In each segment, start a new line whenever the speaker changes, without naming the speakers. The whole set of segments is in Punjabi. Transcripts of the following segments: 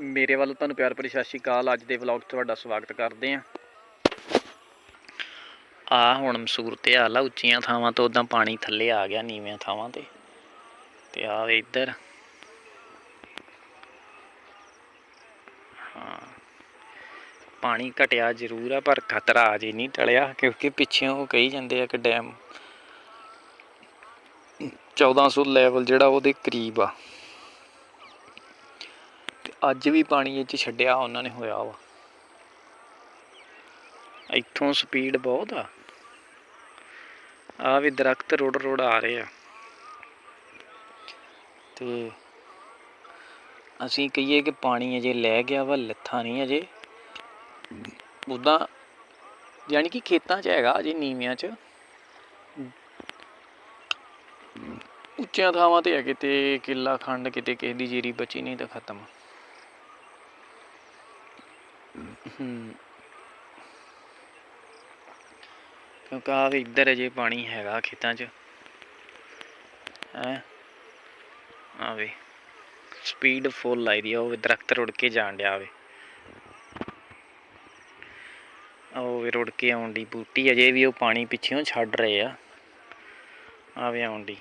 ਮੇਰੇ ਵੱਲੋਂ ਤੁਹਾਨੂੰ ਪਿਆਰ ਭਰੀ ਸਤਿ ਸ਼੍ਰੀ ਅਕਾਲ। ਅੱਜ ਦੇ ਵਲੌਗ 'ਚ ਤੁਹਾਡਾ ਸਵਾਗਤ ਕਰਦੇ ਆਂ ਆ ਹੁਣ ਸੂਰਤ ਹਾਲ ਆ ਉੱਚੀਆਂ ਥਾਵਾਂ ਤੋਂ ਉਦਾਂ ਪਾਣੀ ਥੱਲੇ ਆ ਗਿਆ ਨੀਵੀਆਂ ਥਾਵਾਂ ਤੇ। ਤੇ ਆ ਇੱਧਰ। ਹਾਂ। ਪਾਣੀ ਘਟਿਆ ਜ਼ਰੂਰ ਆ, ਪਰ ਖਤਰਾ ਅਜੇ ਨਹੀਂ ਟਲਿਆ, ਕਿਉਂਕਿ ਪਿੱਛੇ ਉਹ ਕਹੀ ਜਾਂਦੇ ਆ ਕਿ ਡੈਮ 1400 ਲੈਵਲ ਜਿਹੜਾ ਉਹਦੇ ਕਰੀਬ ਆ। ਅੱਜ ਵੀ ਪਾਣੀ ਇਹ ਚ ਛੱਡਿਆ ਉਹਨਾਂ ਨੇ ਹੋਇਆ ਵਾ। ਇੱਥੋਂ ਸਪੀਡ ਬਹੁਤ ਆ। ਆ ਵੀ ਦਰਖਤ ਰੋੜ ਰੋੜ ਆ ਰਹੇ ਆ। ਤੇ ਅਸੀਂ ਕਹੀਏ ਕਿ ਪਾਣੀ ਅਜੇ ਲੈ ਗਿਆ ਵਾ, ਲੱਥਾ ਨਹੀਂ ਅਜੇ। ਉਦਾਂ ਯਾਨੀ ਕਿ ਖੇਤਾਂ 'ਚ ਹੈਗਾ ਅਜੇ ਨੀਵਿਆਂ 'ਚ। ਉੱਚੀਆਂ ਥਾਵਾਂ ਤੇ ਹੈ ਕਿਤੇ ਕਿੱਲਾ ਖੰਡ, ਕਿਤੇ ਕਿਸੇ ਦੀ ਜੀਰੀ ਬਚੀ ਨਹੀਂ ਤਾਂ ਖਤਮ ਹੂੰ ਕਿਉਂਕਿ ਆ ਇੱਧਰ ਅਜੇ ਪਾਣੀ ਹੈਗਾ ਖੇਤਾਂ 'ਚ। ਹੈ? ਆ ਵੀ। ਸਪੀਡ ਫੁੱਲ ਆਈ ਦੀ ਆ, ਉਹ ਦਰਖਤ ਰੁੜ ਕੇ ਜਾਣ ਡਿਆ ਵੇ। ਉਹ ਵੀ ਰੁੜ ਕੇ ਆਉਣ ਦੀ ਬੂਟੀ, ਅਜੇ ਵੀ ਉਹ ਪਾਣੀ ਪਿੱਛੇੋਂ ਛੱਡ ਰਹੇ ਆ। ਆ ਵੀ ਆਉਣ ਦੀ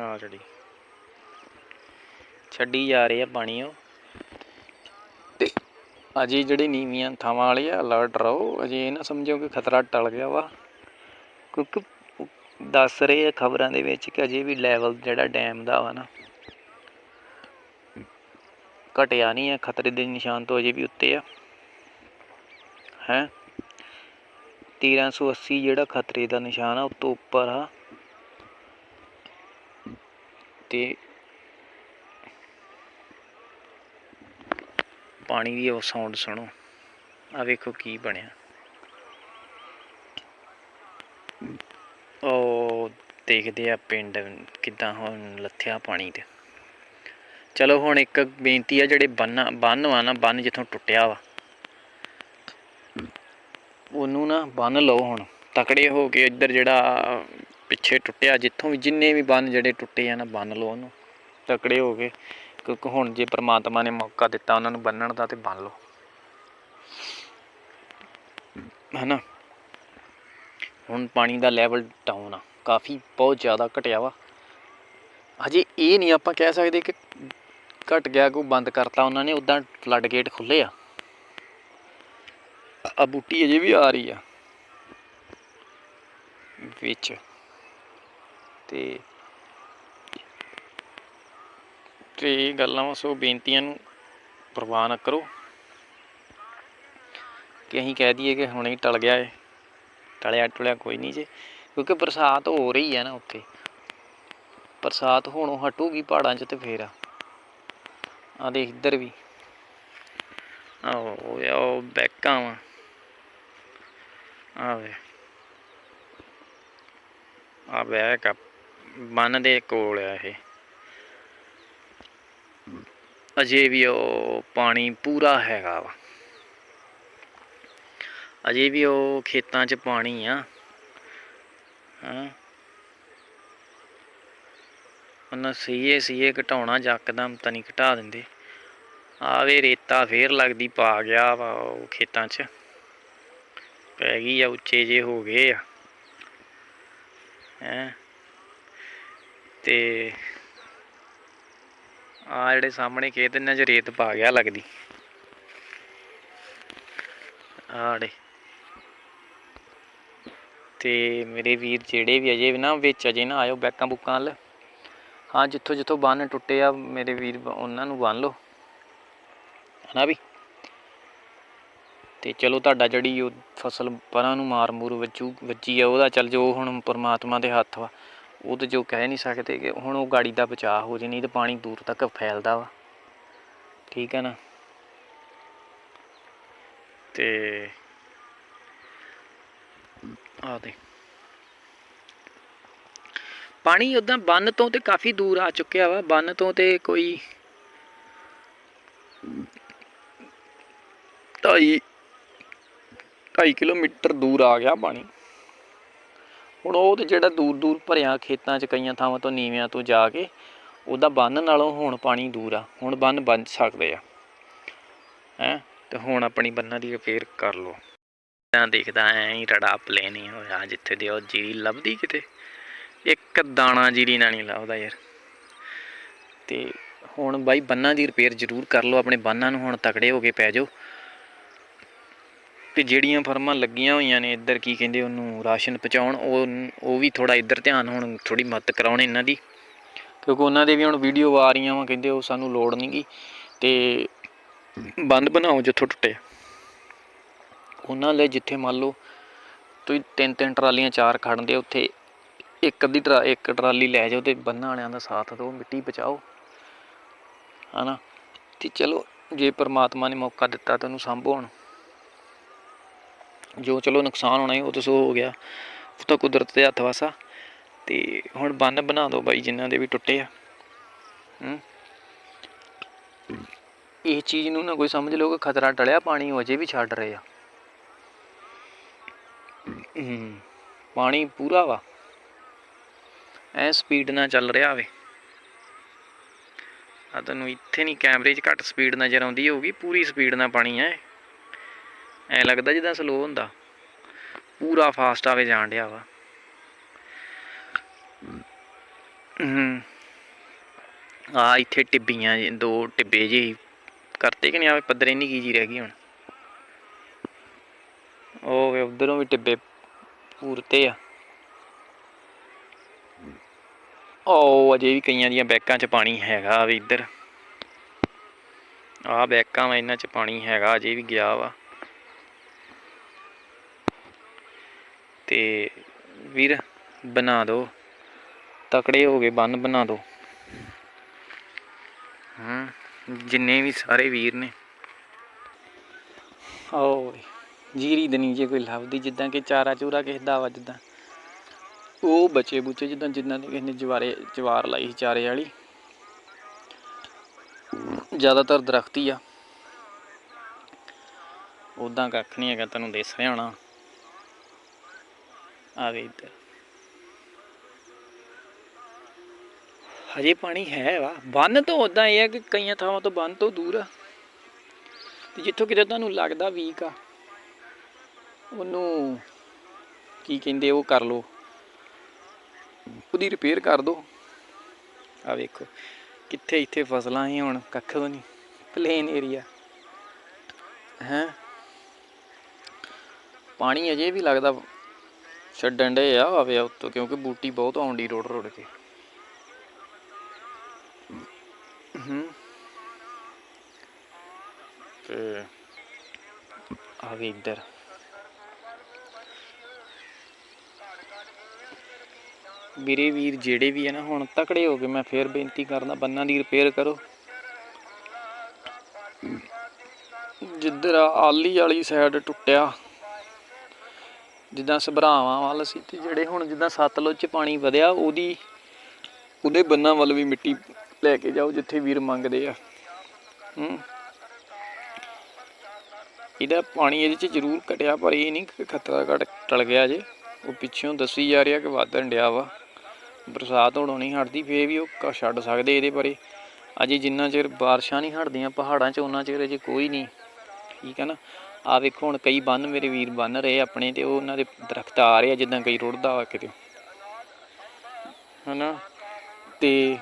ਆ ਜਿਹੜੀ। ਛੱਡੀ ਜਾ ਰਹੇ ਆ ਪਾਣੀ ਉਹ। ਅਜੇ ਜਿਹੜੇ ਨੀਵੀਆਂ ਥਾਵਾਂ ਵਾਲੇ ਆ ਅਲਰਟ ਰਹੋ। ਅਜੇ ਇਹ ਨਾ ਸਮਝੋ ਕਿ ਖਤਰਾ ਟਲ ਗਿਆ ਵਾ। ਕਿਉਂਕਿ ਦੱਸ ਰਹੇ ਆ ਖਬਰਾਂ ਦੇ ਵਿੱਚ ਕਿ ਅਜੇ ਵੀ ਲੈਵਲ ਜਿਹੜਾ ਡੈਮ ਦਾ ਵਾ ਨਾ, ਘਟਿਆ ਨਹੀਂ ਹੈ ਖਤਰੇ ਦੇ ਨਿਸ਼ਾਨ ਤੋਂ ਅਜੇ ਵੀ ਉੱਤੇ ਆ। ਹੈ? 1380 ਜਿਹੜਾ ਖਤਰੇ ਦਾ ਨਿਸ਼ਾਨ ਆ, ਉਹ ਤੋਂ ਉੱਪਰ ਆ। ਤੇ ਪਾਣੀ ਦੀ ਉਹ ਸਾਊਂਡ ਸੁਣੋ। ਆ ਵੇਖੋ ਕੀ ਬਣਿਆ। ਉਹ ਦੇਖਦੇ ਆ ਪਿੰਡ ਕਿਦਾਂ ਹੁਣ ਲੱਥਿਆ ਪਾਣੀ ਤੇ। ਚਲੋ ਹੁਣ ਇੱਕ ਬੇਨਤੀ ਆ ਜਿਹੜੇ ਬੰਨ ਬੰਨ ਵਾ ਨਾ, ਬੰਨ ਜਿੱਥੋਂ ਟੁੱਟਿਆ ਵਾ। ਉਹਨੂੰ ਨਾ ਬੰਨ ਲਓ ਹੁਣ। ਤਕੜੇ ਹੋ ਕੇ ਇੱਧਰ ਜਿਹੜਾ ਪਿੱਛੇ ਟੁੱਟਿਆ, ਜਿੱਥੋਂ ਵੀ ਜਿੰਨੇ ਵੀ ਬੰਨ ਜਿਹੜੇ ਟੁੱਟੇ ਆ ਨਾ, ਬੰਨ ਲਓ ਉਹਨੂੰ। ਤਕੜੇ ਹੋ ਕੇ। ਕਿਉਂਕਿ ਹੁਣ ਜੇ ਪ੍ਰਮਾਤਮਾ ਨੇ ਮੌਕਾ ਦਿੱਤਾ ਉਹਨਾਂ ਨੂੰ ਬੰਨਣ ਦਾ ਤੇ ਬੰਨ ਲਓ। ਹਨਾ? ਹੁਣ ਪਾਣੀ ਦਾ ਲੈਵਲ ਡਾਊਨ ਆ। ਕਾਫੀ ਬਹੁਤ ਜ਼ਿਆਦਾ ਘਟਿਆ ਵਾ। ਹਜੇ ਇਹ ਨਹੀਂ ਆਪਾਂ ਕਹਿ ਸਕਦੇ ਕਿ ਘਟ ਗਿਆ, ਕੋਈ ਬੰਦ ਕਰਤਾ ਉਹਨਾਂ ਨੇ ਉਦਾਂ ਫਲੱਡ ਗੇਟ ਖੁੱਲੇ ਆ। ਆ ਬੂਟੀ ਅਜੇ ਵੀ ਆ ਰਹੀ ਆ। ਵਿੱਚ। ਤੇ ਤੇ ਇਹ ਗੱਲਾਂ ਵਾ ਸੋ ਬੇਨਤੀਆਂ ਨੂੰ ਪ੍ਰਵਾਹ ਨਾ ਕਰੋ ਕਿ ਅਸੀਂ ਕਹਿ ਦਈਏ ਕਿ ਹੁਣੇ ਹੀ ਟਲ ਗਿਆ ਏ। ਟਲਿਆ ਟੁਲਿਆ ਕੋਈ ਨਹੀਂ ਜੇ, ਕਿਉਂਕਿ ਬਰਸਾਤ ਹੋ ਰਹੀ ਹੈ ਨਾ ਉੱਥੇ। ਬਰਸਾਤ ਹੋਣੋਂ ਹਟੂਗੀ ਪਹਾੜਾਂ 'ਚ ਤੇ ਫੇਰ ਆ। ਆ ਦੇਖ ਇੱਧਰ ਵੀ। ਆਓ ਉਹ ਬੈਕਾਂ ਵਾ। ਆਵੇ ਆ ਬੈਕ ਬੰਨ ਦੇ ਕੋਲ ਆ ਇਹ। ਅਜੇ ਵੀ ਉਹ ਪਾਣੀ ਪੂਰਾ ਹੈਗਾ ਵਾ। ਅਜੇ ਵੀ ਉਹ ਖੇਤਾਂ 'ਚ ਪਾਣੀ ਆ। ਹਾਂ? ਉਹਨਾਂ ਸੀਏ ਸੀਏ ਘਟਾਉਣਾ ਜੱਕਦਮ ਤਾਂ ਨਹੀਂ ਘਟਾ ਦਿੰਦੇ। ਆਵੇ ਰੇਤਾ ਫੇਰ ਲੱਗਦੀ ਪਾ ਗਿਆ ਵਾ ਉਹ ਖੇਤਾਂ 'ਚ। ਪੈ ਗਈ ਆ, ਉੱਚੇ ਜੇ ਹੋ ਗਏ ਆ। ਹੈ? ਤੇ ਆ ਜਿਹੜੇ ਸਾਹਮਣੇ ਖੇਤ ਇਹਨਾਂ 'ਚ ਰੇਤ ਪਾ ਗਿਆ ਲੱਗਦੀ। ਆੜੇ ਤੇ ਮੇਰੇ ਵੀਰ ਜਿਹੜੇ ਵੀ ਅਜੇ ਵੀ ਨਾ ਵਿੱਚ ਅਜੇ ਨਾ ਆਇਓ ਬੈਕਾਂ ਬੁੱਕਾਂ ਵੱਲ। ਹਾਂ, ਜਿੱਥੋਂ ਜਿੱਥੋਂ ਬੰਨ ਟੁੱਟੇ ਆ, ਮੇਰੇ ਵੀਰ ਉਹਨਾਂ ਨੂੰ ਬੰਨ ਲਓ। ਹਨਾ ਵੀ? ਤੇ ਚਲੋ ਤੁਹਾਡਾ ਜਿਹੜੀ ਉਹ ਫਸਲ ਪਰਾਂ ਨੂੰ ਮਾਰ ਮੂਰ ਵੱਜੂ, ਵੱਜੀ ਆ, ਉਹਦਾ ਚੱਲ ਜੋ ਹੁਣ ਪਰਮਾਤਮਾ ਦੇ ਹੱਥ ਵਾ। ਉਹ ਤੇ ਜੋ ਕਹਿ ਨਹੀਂ ਸਕਦੇ ਕਿ ਹੁਣ ਉਹ ਗਾੜੀ ਦਾ ਬਚਾਅ ਹੋ ਜੇ, ਨਹੀਂ ਤੇ ਪਾਣੀ ਦੂਰ ਤੱਕ ਫੈਲਦਾ ਵਾ। ਠੀਕ ਹੈ ਨਾ? ਤੇ ਆ ਦੇ ਪਾਣੀ ਉਦਾਂ ਬੰਨ ਤੋਂ ਤੇ ਕਾਫੀ ਦੂਰ ਆ ਚੁੱਕਿਆ ਵਾ। ਬੰਨ ਤੋਂ ਤੇ ਕੋਈ ਢਾਈ ਢਾਈ ਕਿਲੋਮੀਟਰ ਦੂਰ ਆ ਗਿਆ ਪਾਣੀ। ਹੁਣ ਉਹ ਤੇ ਜਿਹੜਾ ਦੂਰ ਦੂਰ ਭਰਿਆ ਖੇਤਾਂ 'ਚ ਕਈਆਂ ਥਾਵਾਂ ਤੋਂ ਨੀਵਿਆਂ ਤੋਂ ਜਾ ਕੇ ਉਹਦਾ ਬੰਨ ਨਾਲੋਂ ਹੁਣ ਪਾਣੀ ਦੂਰ ਆ, ਹੁਣ ਬੰਨ ਬਣ ਸਕਦੇ ਆ। ਹੈ, ਤੇ ਹੁਣ ਆਪਣੀ ਬੰਨਾਂ ਦੀ ਰਿਪੇਅਰ ਕਰ ਲਓ। ਤਾਂ ਦੇਖਦਾ ਐ ਹੀ ਰੜਾ ਪਲੇਨ ਹੀ ਹੋਇਆ ਜਿੱਥੇ ਦੇ ਉਹ ਜੀਰੀ ਲੱਭਦੀ ਕਿਤੇ। ਇੱਕ ਦਾਣਾ ਜੀਰੀ ਨਾਲ ਨਹੀਂ ਲੱਭਦਾ ਯਾਰ। ਤੇ ਹੁਣ ਬਾਈ ਬੰਨਾਂ ਦੀ ਰਿਪੇਅਰ ਜ਼ਰੂਰ ਕਰ ਲਓ, ਆਪਣੇ ਬੰਨਾਂ ਨੂੰ ਹੁਣ ਤਕੜੇ ਹੋ ਕੇ ਪੈ ਜਾਓ। ਤੇ ਜਿਹੜੀਆਂ ਫਰਮਾਂ ਲੱਗੀਆਂ ਹੋਈਆਂ ਨੇ, ਇੱਧਰ ਕੀ ਕਹਿੰਦੇ ਉਹਨੂੰ, ਰਾਸ਼ਨ ਪਹੁੰਚਾਉਣ, ਉਹ ਉਹ ਵੀ ਥੋੜਾ ਇੱਧਰ ਧਿਆਨ ਹੁਣ ਥੋੜੀ ਮਦਦ ਕਰਾਉਣ ਇਹਨਾਂ ਦੀ। ਕਿਉਂਕਿ ਉਹਨਾਂ ਦੇ ਵੀ ਹੁਣ ਵੀਡੀਓ ਆ ਰਹੀਆਂ ਵਾ, ਕਹਿੰਦੇ ਉਹ ਸਾਨੂੰ ਲੋੜ ਨਹੀਂ ਨਹੀਂਗੀ ਤੇ ਬੰਦ ਬਣਾਓ ਜਿੱਥੋਂ ਟੁੱਟੇ। ਉਹਨਾਂ ਲਈ ਜਿੱਥੇ ਮੰਨ ਲਓ ਤੁਸੀਂ ਤਿੰਨ ਤਿੰਨ ਟਰਾਲੀਆਂ ਚਾਰ ਖੜਨਦੇ ਉੱਥੇ ਇੱਕ ਅੱਧੀ ਟਰਾ, ਇੱਕ ਟਰਾਲੀ ਲੈ ਜਾਓ ਤੇ ਬੰਨਾਂ ਵਾਲਿਆਂ ਦਾ ਸਾਥ ਦਿਓ, ਮਿੱਟੀ ਬਚਾਓ। ਹਨਾ? ਤੇ ਚਲੋ, ਜੇ ਪਰਮਾਤਮਾ ਨੇ ਮੌਕਾ ਦਿੱਤਾ ਤਾਂ ਉਹਨੂੰ ਸੰਭੋ ਹੁਣ ਜੋ ਚਲੋ ਨੁਕਸਾਨ ਹੋਣਾ ਸੀ ਉਹ ਤਾਂ ਸੋ ਹੋ ਗਿਆ। ਉਹ ਤਾਂ ਕੁਦਰਤ ਦੇ ਹੱਥ ਵਾਸਾ। ਤੇ ਹੁਣ ਬੰਨ ਬਣਾ ਦਿਓ ਬਾਈ ਜਿਨ੍ਹਾਂ ਦੇ ਵੀ ਟੁੱਟੇ ਆ। ਇਹ ਚੀਜ਼ ਨੂੰ ਨਾ ਕੋਈ ਸਮਝ ਲਓ ਕਿ ਖਤਰਾ ਟਲਿਆ, ਪਾਣੀ ਉਹ ਅਜੇ ਵੀ ਛੱਡ ਰਹੇ ਆ। ਹੂੰ। ਪਾਣੀ ਪੂਰਾ ਵਾ। ਐ ਸਪੀਡ ਨਾਲ ਚੱਲ ਰਿਹਾ ਹੋਵੇ ਆ ਤੁਹਾਨੂੰ ਇੱਥੇ ਨਹੀਂ ਕੈਮਰੇ 'ਚ ਘੱਟ ਸਪੀਡ ਨਜ਼ਰ ਆਉਂਦੀ ਹੋਊਗੀ, ਪੂਰੀ ਸਪੀਡ ਨਾਲ ਪਾਣੀ ਹੈ ਐ ਲੱਗਦਾ ਜਿੱਦਾਂ ਸਲੋ ਹੁੰਦਾ। ਪੂਰਾ ਫਾਸਟ ਆਵੇ ਜਾਣ ਡਿਆ ਵਾ। ਹੂੰ। ਆ ਇੱਥੇ ਟਿੱਬੀਆਂ ਦੋ ਟਿੱਬੇ ਜੀ। ਕਰਤੇ ਕਿ ਨਹੀਂ? ਆਵੇ ਪੱਧਰੇ ਨਹੀਂ ਕੀ ਜੀ ਰਹਿ ਗਈ ਹੁਣ। ਉਹ ਵੇ ਉਧਰੋਂ ਵੀ ਟਿੱਬੇ ਪੂਰਤੇ ਆ। ਉਹ ਅਜੇ ਵੀ ਕਈਆਂ ਦੀਆਂ ਬੈਕਾਂ 'ਚ ਪਾਣੀ ਹੈਗਾ ਵੀ ਇੱਧਰ। ਆ ਬੈਕਾਂ ਵਾ, ਇਹਨਾਂ 'ਚ ਪਾਣੀ ਹੈਗਾ, ਅਜੇ ਵੀ ਗਿਆ ਵਾ। ਤੇ ਵੀਰ ਬਣਾ ਦਿਓ ਤਕੜੇ ਹੋ ਗਏ ਬੰਨ ਬਣਾ ਦਿਓ ਹਾਂ, ਜਿੰਨੇ ਵੀ ਸਾਰੇ ਵੀਰ ਨੇ। ਓਏ ਜੀਰੀ ਦੇ ਜੇ ਕੋਈ ਲੱਭਦੀ, ਜਿੱਦਾਂ ਕਿ ਚਾਰਾ ਚੂਰਾ ਕਿਸੇ ਦਾ ਵਾ ਜਿੱਦਾਂ ਉਹ ਬਚੇ ਬੁੱਚੇ ਜਿੱਦਾਂ ਜਿੰਨਾਂ ਨੇ ਕਿਸੇ ਨੇ ਜਵਾਰੇ, ਜਵਾਰ ਲਾਈ ਸੀ ਚਾਰੇ ਵਾਲੀ। ਜ਼ਿਆਦਾਤਰ ਦਰਖਤੀ ਆ। ਉਦਾਂ ਕੱਖ ਨਹੀਂ ਹੈਗਾ ਤੈਨੂੰ ਦਿਸ ਰਿਹਾ ਹੋਣਾ। ਆ ਵੇ ਹਜੇ ਪਾਣੀ ਹੈ ਵਾ। ਬੰਨ ਤੋਂ ਉਦਾਂ ਇਹ ਹੈ ਕਿ ਕਈਆਂ ਥਾਵਾਂ ਤੋਂ ਬੰਨ ਤੋਂ ਦੂਰ ਆ। ਤੇ ਜਿੱਥੋਂ ਕਿਤੇ ਤੁਹਾਨੂੰ ਲੱਗਦਾ ਵੀਕ ਆ, ਉਹਨੂੰ ਕੀ ਕਹਿੰਦੇ ਉਹ ਕਰ ਲਓ। ਉਹਦੀ ਰਿਪੇਅਰ ਕਰ ਦਿਓ ਆ ਵੇਖੋ, ਕਿੱਥੇ ਇੱਥੇ ਫਸਲਾਂ ਹੀ ਹੁਣ, ਕੱਖ ਵੀ ਨਹੀਂ। ਪਲੇਨ ਏਰੀਆ ਹੈ? ਪਾਣੀ ਅਜੇ ਵੀ ਲੱਗਦਾ ਛੱਡਣ ਦੇ ਆ ਆਵੇ ਉੱਤੋਂ ਕਿਉਂਕਿ ਬੂਟੀ ਬਹੁਤ ਆਉਂਦੀ ਰੋੜ ਰੋੜ ਕੇ ਹੂੰ। ਤੇ ਆਵੇ ਇੱਧਰ। ਵੀਰੇ ਵੀਰ ਜਿਹੜੇ ਵੀ ਹੈ ਨਾ ਹੁਣ ਤਕੜੇ ਹੋ ਗਏ ਮੈਂ ਫੇਰ ਬੇਨਤੀ ਕਰਦਾ ਬੰਨਾਂ ਦੀ ਰਿਪੇਅਰ ਕਰੋ। ਜਿੱਧਰ ਆਲੀ ਵਾਲੀ ਸਾਈਡ ਟੁੱਟਿਆ ਜਿੱਦਾਂ ਸਭਰਾਵਾਂ ਵੱਲ ਸੀ ਤੇ ਜਿਹੜੇ ਹੁਣ ਜਿੱਦਾਂ ਸਤਲੁਜ ਚ ਪਾਣੀ ਵਧਿਆ, ਉਹਦੀ, ਉਹਦੇ ਬੰਨਾਂ ਵੱਲ ਵੀ ਮਿੱਟੀ ਲੈ ਕੇ ਜਾਓ ਜਿੱਥੇ ਵੀਰ ਮੰਗਦੇ ਆ। ਹੂੰ। ਇਹਦਾ ਪਾਣੀ ਇਹਦੇ ਚ ਜ਼ਰੂਰ ਘਟਿਆ, ਪਰ ਇਹ ਨਹੀਂ ਕਿ ਖਤਰਾ ਘਟ, ਟਲ ਗਿਆ ਜੇ। ਉਹ ਪਿੱਛੋਂ ਦੱਸੀ ਜਾ ਰਿਹਾ ਕਿ ਵਧਣ ਡਿਆ ਵਾ। ਬਰਸਾਤ ਹੋਣੋਂ ਨਹੀਂ ਹਟਦੀ, ਫੇਰ ਵੀ ਉਹ ਛੱਡ ਸਕਦੇ ਇਹਦੇ ਬਾਰੇ। ਅਜੇ ਜਿੰਨਾ ਚਿਰ ਬਾਰਿਸ਼ਾਂ ਨਹੀਂ ਹਟਦੀਆਂ, ਪਹਾੜਾਂ 'ਚ ਉਹਨਾਂ ਚਿਰ ਅਜੇ ਕੋਈ ਨਹੀਂ। ਠੀਕ ਹੈ ਨਾ? ਆ ਵੇਖੋ, ਹੁਣ ਕਈ ਬੰਨ ਮੇਰੇ ਵੀਰ ਬੰਨ ਰਹੇ ਆਪਣੇ ਤੇ, ਉਹ ਉਹਨਾਂ ਦੇ ਦਰਖਤ ਆ ਰਹੇ ਆ, ਜਿੱਦਾਂ ਕਈ ਰੁੜਦਾ ਵਾ ਕਿਤੇ। ਹਨਾ? ਤੇ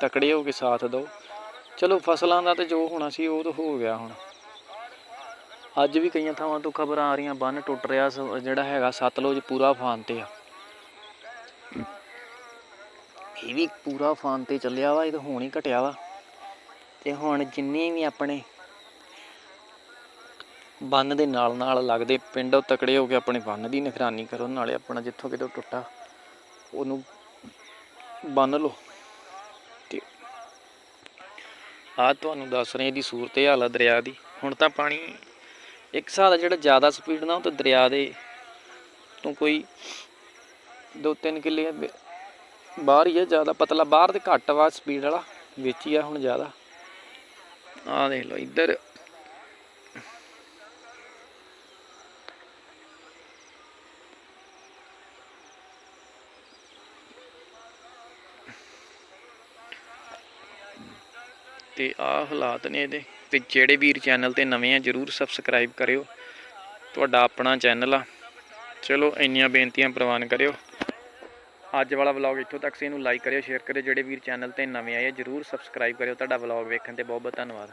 ਤਕੜੇ ਹੋ ਕੇ ਸਾਥ ਦਿਓ। ਚਲੋ, ਫਸਲਾਂ ਦਾ ਤੇ ਜੋ ਹੋਣਾ ਸੀ, ਉਹ ਤਾਂ ਹੋ ਗਿਆ ਹੁਣ। ਅੱਜ ਵੀ ਕਈਆਂ ਥਾਵਾਂ ਤੋਂ ਖਬਰਾਂ ਆ ਰਹੀਆਂ, ਬੰਨ ਟੁੱਟ ਰਿਹਾ ਜਿਹੜਾ ਹੈਗਾ ਸਤਲੁਜ ਪੂਰਾ ਫਾਨ ਤੇ ਆ। ਇਹ ਵੀ ਪੂਰਾ ਫਾਨ ਤੇ ਚੱਲਿਆ ਵਾ, ਇਹ ਤਾਂ ਹੁਣ ਹੀ ਘਟਿਆ ਵਾ। ਤੇ ਹੁਣ ਜਿੰਨੇ ਵੀ ਆਪਣੇ ਬੰਨ ਦੇ ਨਾਲ ਨਾਲ ਲੱਗਦੇ। ਪਿੰਡ ਉਹ ਤਕੜੇ ਹੋ ਕੇ ਆਪਣੇ ਬੰਨ ਦੀ ਨਿਗਰਾਨੀ ਕਰੋ, ਨਾਲੇ ਆਪਣਾ ਜਿੱਥੋਂ ਕਿਤੇ ਟੁੱਟਾ, ਉਹਨੂੰ ਬੰਨ ਲਓ। ਤੇ ਆ ਤੁਹਾਨੂੰ ਦੱਸ ਰਹੇ ਇਹਦੀ ਸੂਰਤ ਹਾਲ ਆ ਦਰਿਆ ਦੀ। ਹੁਣ ਤਾਂ ਪਾਣੀ ਇੱਕ ਹਿਸਾਬ ਦਾ ਜਿਹੜਾ ਜ਼ਿਆਦਾ ਸਪੀਡ ਨਾਲ ਉਹ ਤਾਂ ਦਰਿਆ ਦੇ ਤੋਂ ਕੋਈ 2-3 ਕਿੱਲੇ ਬਾਹਰ ਹੀ ਆ, ਜ਼ਿਆਦਾ ਪਤਲਾ। ਬਾਹਰ ਤੇ ਘੱਟ ਵਾ, ਸਪੀਡ ਵਾਲਾ, ਵਿੱਚ ਹੀ ਆ ਹੁਣ ਜ਼ਿਆਦਾ। ਆਹ ਦੇਖ ਲਓ, ਇੱਧਰ ਤੇ ਆਹ ਹਾਲਾਤ ਨੇ ਇਹਦੇ। ਤੇ ਜਿਹੜੇ ਵੀਰ ਚੈਨਲ ਤੇ ਨਵੇਂ ਆ, ਜਰੂਰ ਸਬਸਕ੍ਰਾਈਬ ਕਰਿਓ। ਤੁਹਾਡਾ ਆਪਣਾ ਚੈਨਲ ਆ। ਚਲੋ, ਇੰਨੀਆਂ ਬੇਨਤੀਆਂ ਪ੍ਰਵਾਨ ਕਰਿਓ। ਅੱਜ ਵਾਲਾ ਵਲੌਗ ਇੱਥੋਂ ਤੱਕ ਸੀ, ਇਹਨੂੰ ਲਾਈਕ ਕਰਿਓ ਸ਼ੇਅਰ ਕਰਿਓ। ਜਿਹੜੇ ਵੀਰ ਚੈਨਲ ਤੇ ਨਵੇਂ ਆਏ ਆ, ਜਰੂਰ ਸਬਸਕ੍ਰਾਈਬ ਕਰਿਓ। ਤੁਹਾਡਾ ਵਲੌਗ ਵੇਖਣ ਤੇ ਬਹੁਤ ਬਹੁਤ ਧੰਨਵਾਦ।